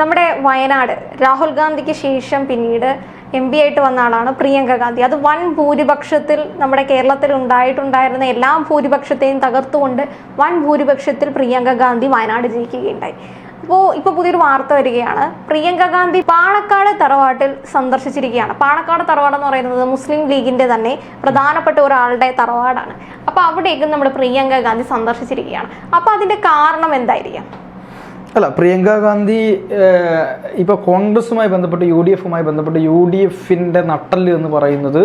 നമ്മുടെ വയനാട് രാഹുൽ ഗാന്ധിക്ക് ശേഷം പിന്നീട് എം പി ആയിട്ട് വന്ന ആളാണ് പ്രിയങ്ക ഗാന്ധി. അത് വൻ ഭൂരിപക്ഷത്തിൽ നമ്മുടെ കേരളത്തിൽ ഉണ്ടായിട്ടുണ്ടായിരുന്ന എല്ലാ ഭൂരിപക്ഷത്തെയും തകർത്തുകൊണ്ട് വൻ ഭൂരിപക്ഷത്തിൽ പ്രിയങ്ക ഗാന്ധി വയനാട് ജയിക്കുകയുണ്ടായി. അപ്പോൾ ഇപ്പോൾ പുതിയൊരു വാർത്ത വരികയാണ്. പ്രിയങ്ക ഗാന്ധി പാണക്കാട് തറവാട്ടിൽ സന്ദർശിച്ചിരിക്കുകയാണ്. പാണക്കാട് തറവാട് എന്ന് പറയുന്നത് മുസ്ലിം ലീഗിന്റെ തന്നെ പ്രധാനപ്പെട്ട ഒരാളുടെ തറവാടാണ്. അപ്പോൾ അവിടേക്കും നമ്മുടെ പ്രിയങ്ക ഗാന്ധി സന്ദർശിച്ചിരിക്കുകയാണ്. അപ്പോൾ അതിന്റെ കാരണം എന്തായിരിക്കാം? അല്ല പ്രിയങ്ക ഗാന്ധി ഇപ്പൊ കോൺഗ്രസുമായി ബന്ധപ്പെട്ട് യു ഡി എഫുമായി ബന്ധപ്പെട്ട് യു ഡി എഫിന്റെ നട്ടൽ എന്ന് പറയുന്നത്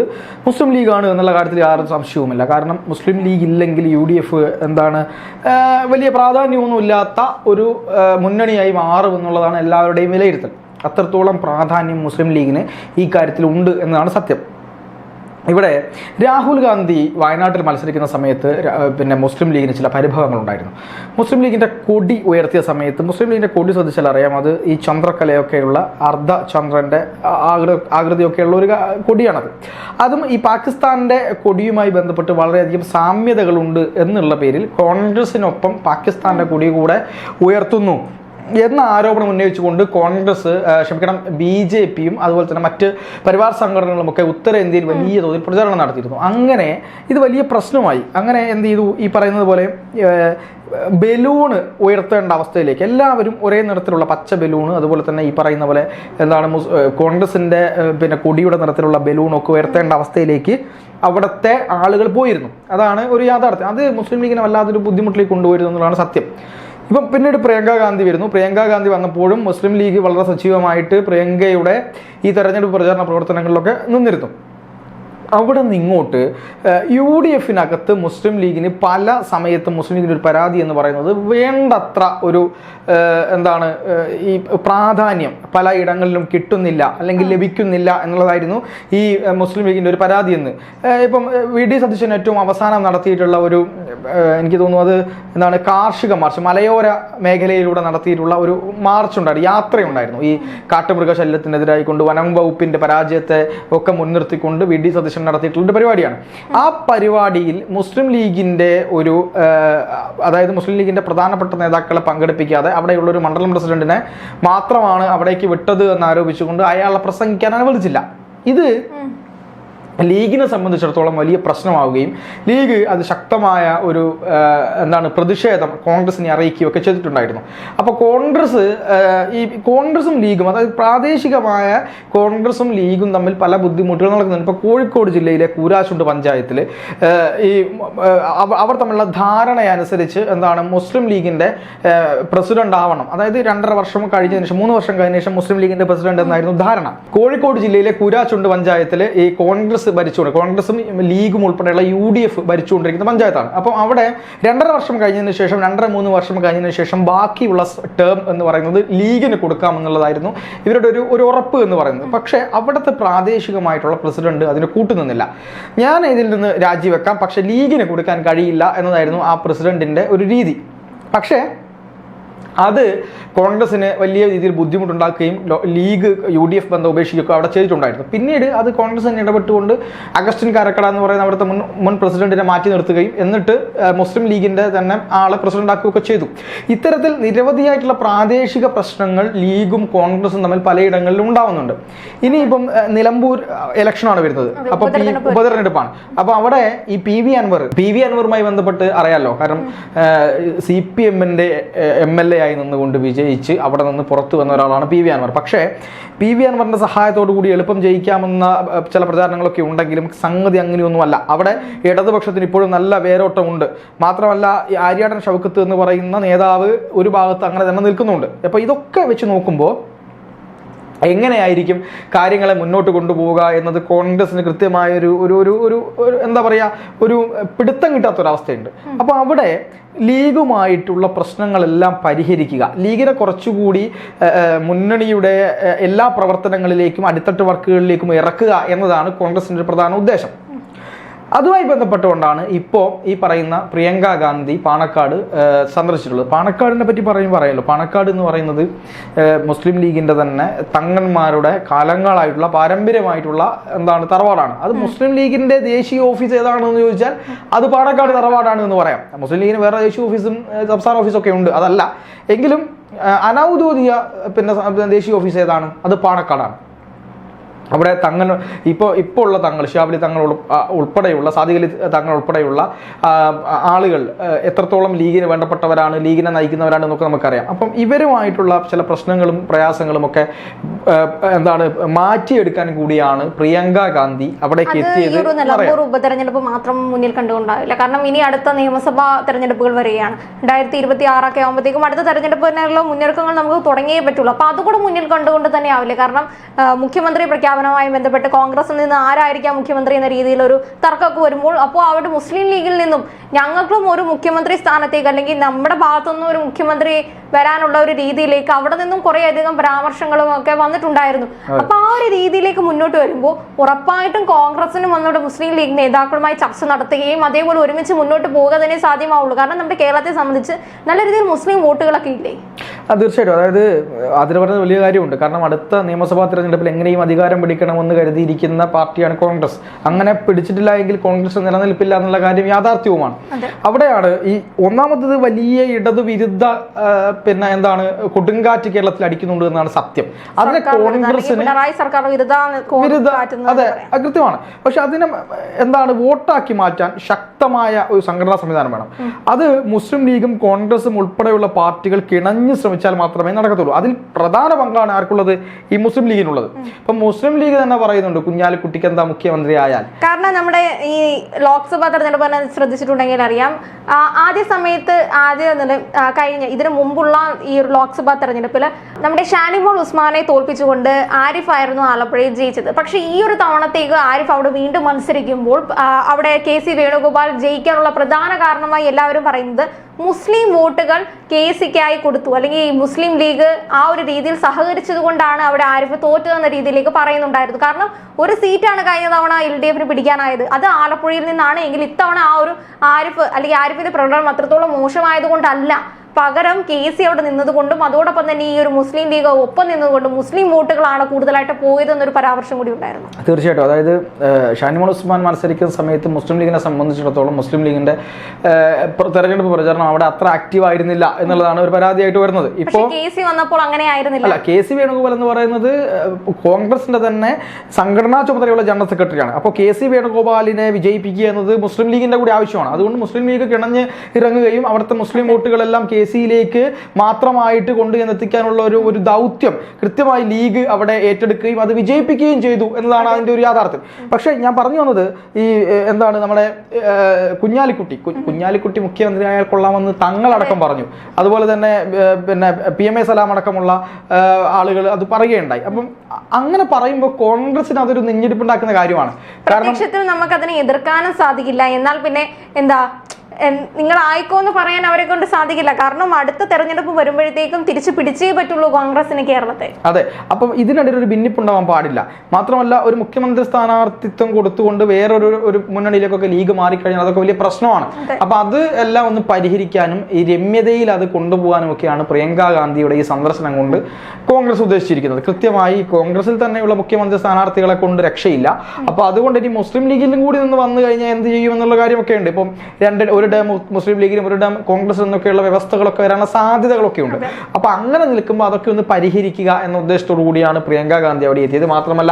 മുസ്ലിം ലീഗാണ് എന്നുള്ള കാര്യത്തിൽ യാതൊരു സംശയവുമില്ല. കാരണം മുസ്ലിം ലീഗ് ഇല്ലെങ്കിൽ യു ഡി എഫ് എന്താണ് വലിയ പ്രാധാന്യമൊന്നുമില്ലാത്ത ഒരു മുന്നണിയായി മാറും എന്നുള്ളതാണ് എല്ലാവരുടെയും വിലയിരുത്തൽ. അത്രത്തോളം പ്രാധാന്യം മുസ്ലിം ലീഗിന് ഈ കാര്യത്തിൽ ഉണ്ട് എന്നതാണ് സത്യം. ഇവിടെ രാഹുൽ ഗാന്ധി വയനാട്ടിൽ മത്സരിക്കുന്ന സമയത്ത് പിന്നെ മുസ്ലിം ലീഗിന് ചില പരിഭവങ്ങളുണ്ടായിരുന്നു. മുസ്ലിം ലീഗിന്റെ കൊടി ഉയർത്തിയ സമയത്ത് മുസ്ലിം ലീഗിന്റെ കൊടി ശ്രദ്ധിച്ചാൽ അറിയാം അത് ഈ ചന്ദ്രക്കലയൊക്കെയുള്ള അർദ്ധ ചന്ദ്രന്റെ ആകൃ ആകൃതിയൊക്കെയുള്ള ഒരു കൊടിയാണത്. അതും ഈ പാകിസ്ഥാന്റെ കൊടിയുമായി ബന്ധപ്പെട്ട് വളരെയധികം സാമ്യതകളുണ്ട് എന്നുള്ള പേരിൽ കോൺഗ്രസിനൊപ്പം പാകിസ്ഥാന്റെ കൊടി കൂടെ ഉയർത്തുന്നു. എന്ന ആരോപണം ഉന്നയിച്ചുകൊണ്ട് കോൺഗ്രസ് ക്ഷമിക്കണം ബി ജെ പിയും അതുപോലെ തന്നെ മറ്റ് പരിവാർ സംഘടനകളുമൊക്കെ ഉത്തരേന്ത്യയിൽ വലിയ തോതിൽ പ്രചാരണം നടത്തിയിരുന്നു. അങ്ങനെ ഇത് വലിയ പ്രശ്നമായി. അങ്ങനെ എന്ത് ചെയ്തു? ഈ പറയുന്നത് പോലെ ബലൂണ് ഉയർത്തേണ്ട അവസ്ഥയിലേക്ക് എല്ലാവരും ഒരേ നിറത്തിലുള്ള പച്ച ബലൂണ് അതുപോലെ തന്നെ ഈ പറയുന്ന പോലെ എന്താണ് മുസ് കോൺഗ്രസിന്റെ കോൺഗ്രസിന്റെ പിന്നെ കൊടിയുടെ നിറത്തിലുള്ള ബലൂണൊക്കെ ഉയർത്തേണ്ട അവസ്ഥയിലേക്ക് അവിടുത്തെ ആളുകൾ പോയിരുന്നു. അതാണ് ഒരു യാഥാർത്ഥ്യം. അത് മുസ്ലിം ലീഗിനെ വല്ലാതൊരു ബുദ്ധിമുട്ടിലേക്ക് കൊണ്ടുപോയിരുന്നു എന്നുള്ളതാണ് സത്യം. ഇപ്പം പിന്നീട് പ്രിയങ്ക ഗാന്ധി വരുന്നു. പ്രിയങ്ക ഗാന്ധി വന്നപ്പോഴും മുസ്ലിം ലീഗ് വളരെ സജീവമായിട്ട് പ്രിയങ്കയുടെ ഈ തെരഞ്ഞെടുപ്പ് പ്രചാരണ പ്രവർത്തനങ്ങളിലൊക്കെ നിന്നിരുന്നു. അവിടെ നിന്ന് ഇങ്ങോട്ട് യു ഡി എഫിനകത്ത് മുസ്ലിം ലീഗിന് പല സമയത്തും മുസ്ലിം ലീഗിന്റെ ഒരു പരാതി എന്ന് പറയുന്നത് വേണ്ടത്ര ഒരു എന്താണ് ഈ പ്രാധാന്യം പല ഇടങ്ങളിലും കിട്ടുന്നില്ല അല്ലെങ്കിൽ ലഭിക്കുന്നില്ല എന്നുള്ളതായിരുന്നു ഈ മുസ്ലിം ലീഗിന്റെ ഒരു പരാതി എന്ന്. ഇപ്പം വി ഡി സതീശൻ ഏറ്റവും അവസാനം നടത്തിയിട്ടുള്ള ഒരു എനിക്ക് തോന്നുന്നു അത് എന്താണ് കാർഷിക മാർച്ച് മലയോര മേഖലയിലൂടെ നടത്തിയിട്ടുള്ള ഒരു മാർച്ച് ഉണ്ടായിരുന്നു യാത്രയുണ്ടായിരുന്നു. ഈ കാട്ടുമൃഗശല്യത്തിനെതിരായി കൊണ്ട് വനം വകുപ്പിന്റെ പരാജയത്തെ ഒക്കെ മുൻനിർത്തിക്കൊണ്ട് വി ഡി സതീശൻ നടത്തിയിട്ടുള്ള പരിപാടിയാണ്. ആ പരിപാടിയിൽ മുസ്ലിം ലീഗിന്റെ ഒരു അതായത് മുസ്ലിം ലീഗിന്റെ പ്രധാനപ്പെട്ട നേതാക്കളെ പങ്കെടുപ്പിക്കാതെ അവിടെയുള്ള ഒരു മണ്ഡലം പ്രസിഡന്റിനെ മാത്രമാണ് അവിടേക്ക് വിട്ടത് എന്ന് ആരോപിച്ചുകൊണ്ട് അയാളെ പ്രസംഗിക്കാൻ അനുവദിച്ചില്ല. ഇത് ലീഗിനെ സംബന്ധിച്ചിടത്തോളം വലിയ പ്രശ്നമാവുകയും ലീഗ് അത് ശക്തമായ ഒരു എന്താണ് പ്രതിഷേധം കോൺഗ്രസിനെ അറിയിക്കുകയൊക്കെ ചെയ്തിട്ടുണ്ടായിരുന്നു. അപ്പോൾ കോൺഗ്രസ് ഈ കോൺഗ്രസും ലീഗും അതായത് പ്രാദേശികമായ കോൺഗ്രസും ലീഗും തമ്മിൽ പല ബുദ്ധിമുട്ടുകൾ നടക്കുന്നുണ്ട്. ഇപ്പോൾ കോഴിക്കോട് ജില്ലയിലെ കൂരാശുണ്ട് പഞ്ചായത്തിൽ ഈ അവർ തമ്മിലുള്ള ധാരണയനുസരിച്ച് എന്താണ് മുസ്ലിം ലീഗിന്റെ പ്രസിഡന്റ് ആവണം. അതായത് രണ്ടര വർഷം കഴിഞ്ഞതിന് ശേഷം മൂന്ന് വർഷം കഴിഞ്ഞ ശേഷം മുസ്ലിം ലീഗിന്റെ പ്രസിഡന്റ് എന്നായിരുന്നു ധാരണ. കോഴിക്കോട് ജില്ലയിലെ കൂരാശുണ്ട് പഞ്ചായത്തിൽ ഈ കോൺഗ്രസ് ഭരിച്ചുകൊണ്ട് കോൺഗ്രസും ലീഗും ഉൾപ്പെടെയുള്ള യു ഡി എഫ് ഭരിച്ചുകൊണ്ടിരിക്കുന്ന പഞ്ചായത്താണ്. അപ്പം അവിടെ രണ്ടര വർഷം കഴിഞ്ഞതിന് ശേഷം രണ്ടര മൂന്ന് വർഷം കഴിഞ്ഞതിന് ശേഷം ബാക്കിയുള്ള ടേം എന്ന് പറയുന്നത് ലീഗിന് കൊടുക്കാമെന്നുള്ളതായിരുന്നു ഇവരുടെ ഒരു ഒരു ഉറപ്പ് എന്ന് പറയുന്നത്. പക്ഷേ അവിടുത്തെ പ്രാദേശികമായിട്ടുള്ള പ്രസിഡന്റ് അതിന് കൂട്ടുനിന്നില്ല. ഞാൻ ഇതിൽ നിന്ന് രാജിവെക്കാം. പക്ഷേ ലീഗിന് കൊടുക്കാൻ കഴിയില്ല എന്നതായിരുന്നു ആ പ്രസിഡന്റിന്റെ ഒരു രീതി. പക്ഷേ അത് കോൺഗ്രസിന് വലിയ രീതിയിൽ ബുദ്ധിമുട്ടുണ്ടാക്കുകയും ലീഗ് യു ഡി എഫ് ബന്ധം ഉപേക്ഷിക്കുകയൊക്കെ അവിടെ ചെയ്തിട്ടുണ്ടായിരുന്നു. പിന്നീട് അത് കോൺഗ്രസ് തന്നെ ഇടപെട്ടുകൊണ്ട് അഗസ്റ്റിൻ കാരക്കട എന്ന് പറയുന്ന അവിടുത്തെ മുൻ മുൻ പ്രസിഡന്റിനെ മാറ്റി നിർത്തുകയും എന്നിട്ട് മുസ്ലിം ലീഗിന്റെ തന്നെ ആളെ പ്രസിഡന്റ് ആക്കുകയൊക്കെ ചെയ്തു. ഇത്തരത്തിൽ നിരവധിയായിട്ടുള്ള പ്രാദേശിക പ്രശ്നങ്ങൾ ലീഗും കോൺഗ്രസും തമ്മിൽ പലയിടങ്ങളിലും ഉണ്ടാവുന്നുണ്ട്. ഇനിയിപ്പം നിലമ്പൂർ ഇലക്ഷനാണ് വരുന്നത്. അപ്പൊ പി- ഉപതെരഞ്ഞെടുപ്പാണ്. അപ്പൊ അവിടെ ഈ P V Anvar P V അൻവറുമായി ബന്ധപ്പെട്ട് അറിയാമല്ലോ കാരണം സി പി എമ്മിന്റെ എം എൽ എ ആയി നിന്നുകൊണ്ട് വിജയിച്ച് അവിടെ നിന്ന് പുറത്തു വന്ന ഒരാളാണ് പി വി അൻവർ. പക്ഷേ പി വി അൻവറിന്റെ സഹായത്തോടു കൂടി എളുപ്പം ജയിക്കാമെന്ന ചില പ്രചാരണങ്ങളൊക്കെ ഉണ്ടെങ്കിലും സംഗതി അങ്ങനെയൊന്നുമല്ല. അവിടെ ഇടതുപക്ഷത്തിന് ഇപ്പോഴും നല്ല വേരോട്ടമുണ്ട്. മാത്രമല്ല ഈ ആര്യാടൻ ഷൗക്കത്ത് എന്ന് പറയുന്ന നേതാവ് ഒരു ഭാഗത്ത് അങ്ങനെ തന്നെ നിൽക്കുന്നുണ്ട്. അപ്പോൾ ഇതൊക്കെ വെച്ച് നോക്കുമ്പോൾ എങ്ങനെയായിരിക്കും കാര്യങ്ങളെ മുന്നോട്ട് കൊണ്ടുപോവുക എന്നത് കോൺഗ്രസിന് കൃത്യമായ ഒരു ഒരു ഒരു ഒരു ഒരു എന്താ പറയുക ഒരു പിടുത്തം കിട്ടാത്തൊരവസ്ഥയുണ്ട്. അപ്പോൾ അവിടെ ലീഗുമായിട്ടുള്ള പ്രശ്നങ്ങളെല്ലാം പരിഹരിക്കുക. ലീഗിനെ കുറച്ചുകൂടി മുന്നണിയുടെ എല്ലാ പ്രവർത്തനങ്ങളിലേക്കും അടിത്തട്ട് വർക്കുകളിലേക്കും ഇറക്കുക എന്നതാണ് കോൺഗ്രസിന്റെ ഒരു പ്രധാന ഉദ്ദേശം. അതുമായി ബന്ധപ്പെട്ടുകൊണ്ടാണ് ഇപ്പോൾ ഈ പറയുന്ന പ്രിയങ്ക ഗാന്ധി പാണക്കാട് സന്ദർശിച്ചിട്ടുള്ളത്. പാണക്കാടിനെ പറ്റി പറയും പറയല്ലോ പാണക്കാട് എന്ന് പറയുന്നത് മുസ്ലിം ലീഗിന്റെ തന്നെ തങ്ങന്മാരുടെ കാലങ്ങളായിട്ടുള്ള പാരമ്പര്യമായിട്ടുള്ള എന്താണ് തറവാടാണ്. അത് മുസ്ലിം ലീഗിന്റെ ദേശീയ ഓഫീസ് ഏതാണെന്ന് ചോദിച്ചാൽ അത് പാണക്കാട് തറവാടാണ് എന്ന് പറയാം. മുസ്ലിം ലീഗിന് വേറെ ദേശീയ ഓഫീസും സംസ്ഥാന ഓഫീസൊക്കെ ഉണ്ട്. അതല്ല. എങ്കിലും അനൌദ്യോഗിക പിന്നെ ദേശീയ ഓഫീസ് ഏതാണ്? അത് പാണക്കാടാണ്. അവിടെ തങ്ങൾ ഇപ്പോൾ ഇപ്പോൾ ഉള്ള തങ്ങൾ ഷിയാബലി തങ്ങൾ ഉൾപ്പെടെയുള്ള സാദികലി തങ്ങൾ ഉൾപ്പെടെയുള്ള ആളുകൾ എത്രത്തോളം ലീഗിന് വേണ്ടപ്പെട്ടവരാണ് ലീഗിനെ നയിക്കുന്നവരാണ് എന്നൊക്കെ നമുക്കറിയാം. അപ്പം ഇവരുമായിട്ടുള്ള ചില പ്രശ്നങ്ങളും പ്രയാസങ്ങളും ഒക്കെ എന്താണ് മാറ്റിയെടുക്കാൻ കൂടിയാണ് പ്രിയങ്ക ഗാന്ധി അവിടേക്ക് എത്തിയത് നിലമ്പൂർ ഉപതെരഞ്ഞെടുപ്പ് മാത്രം മുന്നിൽ കണ്ടുകൊണ്ടാവില്ല. കാരണം ഇനി അടുത്ത നിയമസഭാ തെരഞ്ഞെടുപ്പുകൾ വരികയാണ്. രണ്ടായിരത്തി ഇരുപത്തി ആറൊക്കെ ആകുമ്പോഴത്തേക്കും അടുത്ത തെരഞ്ഞെടുപ്പിനുള്ള മുന്നൊരുക്കങ്ങൾ നമുക്ക് തുടങ്ങിയേ പറ്റുള്ളൂ. അപ്പൊ അതുകൂടെ മുന്നിൽ കണ്ടുകൊണ്ട് തന്നെ ആവില്ല. കാരണം മുഖ്യമന്ത്രി മുഖ്യമന്ത്രി പ്രഖ്യാപനവുമായി ബന്ധപ്പെട്ട് കോൺഗ്രസിൽ നിന്ന് ആരായിരിക്കാം മുഖ്യമന്ത്രി എന്ന രീതിയിൽ ഒരു തർക്കമൊക്കെ വരുമ്പോൾ അപ്പോൾ അവിടെ മുസ്ലിം ലീഗിൽ നിന്നും ഞങ്ങൾക്കും ഒരു മുഖ്യമന്ത്രി സ്ഥാനത്തേക്ക് അല്ലെങ്കിൽ നമ്മുടെ ഭാഗത്തുനിന്നും ഒരു മുഖ്യമന്ത്രി വരാനുള്ള ഒരു രീതിയിലേക്ക് അവിടെ നിന്നും കുറെ അധികം പരാമർശങ്ങളും ഒക്കെ വന്നിട്ടുണ്ടായിരുന്നു. അപ്പൊ ആ ഒരു രീതിയിലേക്ക് മുന്നോട്ട് വരുമ്പോൾ ഉറപ്പായിട്ടും കോൺഗ്രസിനും വന്നിട്ട് മുസ്ലിം ലീഗ് നേതാക്കളുമായി ചർച്ച നടത്തുകയും അതേപോലെ ഒരുമിച്ച് മുന്നോട്ട് പോകുക തന്നെ സാധ്യമാവുള്ളൂ. കാരണം നമ്മുടെ കേരളത്തെ സംബന്ധിച്ച് നല്ല രീതിയിൽ മുസ്ലിം വോട്ടുകളൊക്കെ ഇല്ലേ? തീർച്ചയായിട്ടും. അതായത് അതിന് പറഞ്ഞ വലിയ കാര്യമുണ്ട്. കാരണം അടുത്ത നിയമസഭാ തെരഞ്ഞെടുപ്പിൽ എങ്ങനെയും അധികാരം പിടിക്കണമെന്ന് കരുതിയിരിക്കുന്ന പാർട്ടിയാണ് കോൺഗ്രസ്. അങ്ങനെ പിടിച്ചിട്ടില്ല എങ്കിൽ കോൺഗ്രസ് നിലനിൽപ്പില്ല എന്നുള്ള കാര്യം യാഥാർത്ഥ്യവുമാണ്. അവിടെയാണ് ഈ ഒന്നാമത്തത് വലിയ ഇടതു വിരുദ്ധ പിന്നെ എന്താണ് കൊടുങ്കാറ്റ് കേരളത്തിൽ അടിക്കുന്നുണ്ട് എന്നാണ് സത്യം. അതിനെ കോൺഗ്രസിന് സർക്കാർ വിരുദ്ധ അതെ കൃത്യമാണ്. പക്ഷെ അതിനെ എന്താണ് വോട്ടാക്കി മാറ്റാൻ ശക്തമായ ഒരു സംഘടനാ സംവിധാനം വേണം. അത് മുസ്ലിം ലീഗും കോൺഗ്രസും ഉൾപ്പെടെയുള്ള പാർട്ടികൾ കിണഞ്ഞ് ശ്രമിച്ചാൽ മാത്രമേ നടക്കത്തുള്ളൂ. അതിൽ പ്രധാന പങ്കാണ് ആർക്കുള്ളത് ഈ മുസ്ലിം ലീഗിനുള്ളത്. ഇപ്പൊ മുസ്ലിം ലീഗ് തന്നെ പറയുന്നുണ്ട് കുഞ്ഞാലിക്കുട്ടിക്ക് എന്താ മുഖ്യമന്ത്രി ആയാൽ കാരണം നമ്മുടെ ഈ ലോക്സഭാ തെരഞ്ഞെടുപ്പ് തന്നെ ശ്രദ്ധിച്ചിട്ടുണ്ടെങ്കിൽ അറിയാം ആദ്യ സമയത്ത് ആദ്യ കഴിഞ്ഞ ഇതിനു മുമ്പുള്ള ഈ ഒരു ലോക്സഭാ തെരഞ്ഞെടുപ്പിൽ നമ്മുടെ ഷാനിമോൾ ഉസ്മാനെ തോൽപ്പിച്ചുകൊണ്ട് ആരിഫ് ആയിരുന്നു ആലപ്പുഴയിൽ ജയിച്ചത്. പക്ഷെ ഈ ഒരു തവണത്തേക്ക് ആരിഫ് അവിടെ വീണ്ടും മത്സരിക്കുമ്പോൾ അവിടെ കെ സി വേണുഗോപാൽ ജയിക്കാനുള്ള പ്രധാന കാരണമായി എല്ലാവരും പറയുന്നത് മുസ്ലിം വോട്ടുകൾ കെ സിക്കായി കൊടുത്തു. അല്ലെങ്കിൽ ഈ മുസ്ലിം ലീഗ് ആ ഒരു രീതിയിൽ സഹകരിച്ചത് കൊണ്ടാണ് അവിടെ ആരിഫ് തോറ്റതെന്ന രീതിയിലേക്ക് പറയുന്നുണ്ടായിരുന്നു. കാരണം ഒരു സീറ്റാണ് കഴിഞ്ഞ തവണ എൽ ഡി എഫിന് പിടിക്കാനായത്. അത് ആലപ്പുഴയിൽ നിന്നാണ്. എങ്കിൽ ഇത്തവണ ആ ഒരു ആരിഫ് അല്ലെങ്കിൽ ആരിഫിന്റെ പ്രകടനം അത്രത്തോളം മോശമായത് കൊണ്ടല്ല പകരം കെ സി അവിടെ നിന്നതുകൊണ്ടും അതോടൊപ്പം തന്നെ ഈ ഒരു മുസ്ലിം ലീഗ് ഒപ്പം നിന്നതുകൊണ്ടും മുസ്ലിം വോട്ടുകളാണ് കൂടുതലായിട്ട് പോയതെന്നൊരു പരാമർശം കൂടി ഉണ്ടായിരുന്നു. തീർച്ചയായിട്ടും. അതായത് ഷാനിമോൾ ഉസ്മാൻ മത്സരിക്കുന്ന സമയത്ത് മുസ്ലിം ലീഗിനെ സംബന്ധിച്ചിടത്തോളം മുസ്ലിം ലീഗിന്റെ തെരഞ്ഞെടുപ്പ് പ്രചരണം അവിടെ അത്ര ആക്റ്റീവ് ആയിരുന്നില്ല എന്നുള്ളതാണ് ഒരു പരാതിയായിട്ട് വരുന്നത്. ഇപ്പോൾ കെ സി വന്നപ്പോൾ അങ്ങനെ ആയിരുന്നില്ല. അല്ല കെ സി വേണുഗോപാൽ എന്ന് പറയുന്നത് കോൺഗ്രസിന്റെ തന്നെ സംഘടനാ ചുമതലയുള്ള ജനറൽ സെക്രട്ടറിയാണ്. അപ്പോൾ കെ സി വേണുഗോപാലിനെ വിജയിപ്പിക്കുക എന്നത് മുസ്ലിം ലീഗിന്റെ കൂടി ആവശ്യമാണ്. അതുകൊണ്ട് മുസ്ലിം ലീഗ് കിണഞ്ഞ് ഇറങ്ങുകയും അവിടുത്തെ മുസ്ലിം വോട്ടുകളെല്ലാം കെ സിയിലേക്ക് മാത്രമായിട്ട് കൊണ്ടു ചെന്നെത്തിക്കാനുള്ള ഒരു ഒരു ദൗത്യം കൃത്യമായി ലീഗ് അവിടെ ഏറ്റെടുക്കുകയും അത് വിജയിപ്പിക്കുകയും ചെയ്തു എന്നതാണ് അതിന്റെ ഒരു യാഥാർത്ഥ്യം. പക്ഷേ ഞാൻ പറഞ്ഞു വന്നത് ഈ എന്താണ് നമ്മുടെ കുഞ്ഞാലിക്കുട്ടി കുഞ്ഞാലിക്കുട്ടി മുഖ്യമന്ത്രിയായാൽ കൊള്ളാമെന്ന് തങ്ങളടക്കം പറഞ്ഞു. അതുപോലെ തന്നെ പിന്നെ പി എം എ സലാം അടക്കമുള്ള ആളുകൾ അത് പറയുകയുണ്ടായി. അപ്പം അങ്ങനെ പറയുമ്പോൾ കോൺഗ്രസിന് അതൊരു നെഞ്ഞെടുപ്പുണ്ടാക്കുന്ന കാര്യമാണ്. കാരണം നമുക്ക് നമുക്കതിനെ എതിർക്കാനും സാധിക്കില്ല. എന്നാൽ പിന്നെ എന്താ നിങ്ങൾ ആയിക്കോ എന്ന് പറയാൻ അവരെ കൊണ്ട് സാധിക്കില്ല. കാരണം അടുത്ത തെരഞ്ഞെടുപ്പ് വരുമ്പോഴത്തേക്കും തിരിച്ചു പിടിച്ചേ പറ്റുള്ളൂ കോൺഗ്രസിന് കേരളത്തെ. അതെ അപ്പം ഇതിനിടയിൽ ഒരു ഭിന്നിപ്പുണ്ടാവാൻ പാടില്ല. മാത്രമല്ല ഒരു മുഖ്യമന്ത്രി സ്ഥാനാർത്ഥിത്വം കൊടുത്തുകൊണ്ട് വേറൊരു ഒരു മുന്നണിയിലേക്കൊക്കെ ലീഗ് മാറിക്കഴിഞ്ഞാൽ അതൊക്കെ വലിയ പ്രശ്നമാണ്. അപ്പൊ അത് എല്ലാം ഒന്ന് പരിഹരിക്കാനും ഈ രമ്യതയിൽ അത് കൊണ്ടുപോകാനും ഒക്കെയാണ് പ്രിയങ്ക ഗാന്ധിയുടെ ഈ സന്ദർശനം കൊണ്ട് കോൺഗ്രസ് ഉദ്ദേശിച്ചിരിക്കുന്നത്. കൃത്യമായി കോൺഗ്രസിൽ തന്നെയുള്ള മുഖ്യമന്ത്രി സ്ഥാനാർത്ഥികളെ കൊണ്ട് രക്ഷയില്ല. അപ്പൊ അതുകൊണ്ട് ഇനി മുസ്ലിം ലീഗിലും കൂടി നിന്ന് വന്നു കഴിഞ്ഞാൽ എന്ത് ചെയ്യും എന്നുള്ള കാര്യമൊക്കെ ഉണ്ട്. ഇപ്പം രണ്ട് ഒരു ഡേ മുസ്ലിം ലീഗിനും ഒരു ഡേ കോൺഗ്രസ് എന്നൊക്കെയുള്ള വ്യവസ്ഥകളൊക്കെ വരാനുള്ള സാധ്യതകളൊക്കെ ഉണ്ട് അപ്പൊ അങ്ങനെ നിൽക്കുമ്പോൾ അതൊക്കെ ഒന്ന് പരിഹരിക്കുക എന്ന ഉദ്ദേശത്തോടു കൂടിയാണ് പ്രിയങ്ക ഗാന്ധി അവിടെ എത്തിയത്. മാത്രമല്ല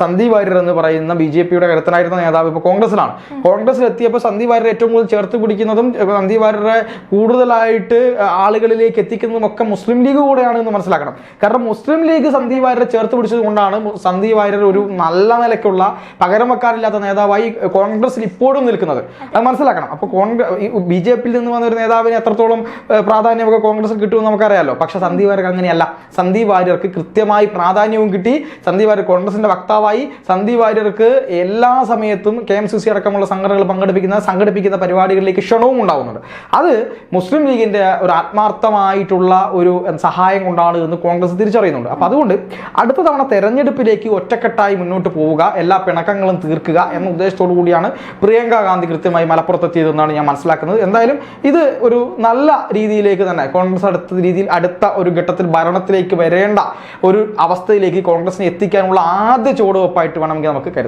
സന്ദീപ് വാര്യർ എന്ന് പറയുന്ന ബി ജെ പിയുടെ കരുത്തനായിരുന്ന നേതാവ് ഇപ്പോൾ കോൺഗ്രസിലാണ്. കോൺഗ്രസിൽ എത്തിയപ്പോൾ സന്ദീപ് വാര്യർ ഏറ്റവും കൂടുതൽ ചേർത്ത് പിടിക്കുന്നതും സന്ദീപ് വാര്യരെ കൂടുതലായിട്ട് ആളുകളിലേക്ക് എത്തിക്കുന്നതും ഒക്കെ മുസ്ലിം ലീഗ് കൂടെയാണ് എന്ന് മനസ്സിലാക്കണം. കാരണം മുസ്ലിം ലീഗ് സന്ദീപ് വാര്യരെ ചേർത്ത് പിടിച്ചത് കൊണ്ടാണ് സന്ദീപ് വാര്യർ ഒരു നല്ല നിലയ്ക്കുള്ള പകരം വെക്കാറില്ലാത്ത നേതാവായി കോൺഗ്രസിൽ ഇപ്പോഴും നിൽക്കുന്നത്. അത് മനസ്സിലാക്കണം. അപ്പോൾ കോൺഗ്രസ് ബി ജെ പിയിൽ നിന്ന് വന്ന ഒരു നേതാവിന് എത്രത്തോളം പ്രാധാന്യമൊക്കെ കോൺഗ്രസ് കിട്ടുമെന്ന് നമുക്കറിയാമല്ലോ പക്ഷേ സന്ദീപ് വാര്യർക്ക് അങ്ങനെയല്ല. സന്ദീപ് വാര്യർക്ക് കൃത്യമായി പ്രാധാന്യവും കിട്ടി. സന്ദീപ് വാര്യർ കോൺഗ്രസിന്റെ വക്താവായി. സന്ദീപ് വാര്യർക്ക് എല്ലാ സമയത്തും കെ എം സി സി അടക്കമുള്ള സംഘടനകൾ പങ്കെടുപ്പിക്കുന്ന സംഘടിപ്പിക്കുന്ന പരിപാടികളിലേക്ക് ക്ഷണവും ഉണ്ടാവുന്നുണ്ട്. അത് മുസ്ലിം ലീഗിന്റെ ഒരു ആത്മാർത്ഥമായിട്ടുള്ള ഒരു സഹായം കൊണ്ടാണ് എന്ന് കോൺഗ്രസ് തിരിച്ചറിയുന്നുണ്ട്. അപ്പോൾ അതുകൊണ്ട് അടുത്ത തവണ തെരഞ്ഞെടുപ്പിലേക്ക് ഒറ്റക്കെട്ടായി മുന്നോട്ട് പോവുക എല്ലാ പിണക്കങ്ങളും തീർക്കുക എന്ന ഉദ്ദേശത്തോടു കൂടിയാണ് പ്രിയങ്ക ഗാന്ധി കൃത്യമായി മലപ്പുറത്തെത്തിയതെന്നാണ് ഞാൻ മനസ്സിലാക്കുന്നത്. എന്തായാലും ഇത് ഒരു നല്ല രീതിയിലേക്ക് തന്നെ കോൺഗ്രസ് അടുത്ത രീതിയിൽ അടുത്ത ഒരു ഘട്ടത്തിൽ ഭരണത്തിലേക്ക് വരേണ്ട ഒരു അവസ്ഥയിലേക്ക് കോൺഗ്രസിനെ എത്തിക്കാനുള്ള ആദ്യ ചുവടുവെപ്പായിട്ട് വേണമെങ്കിൽ നമുക്ക് കരുതാം.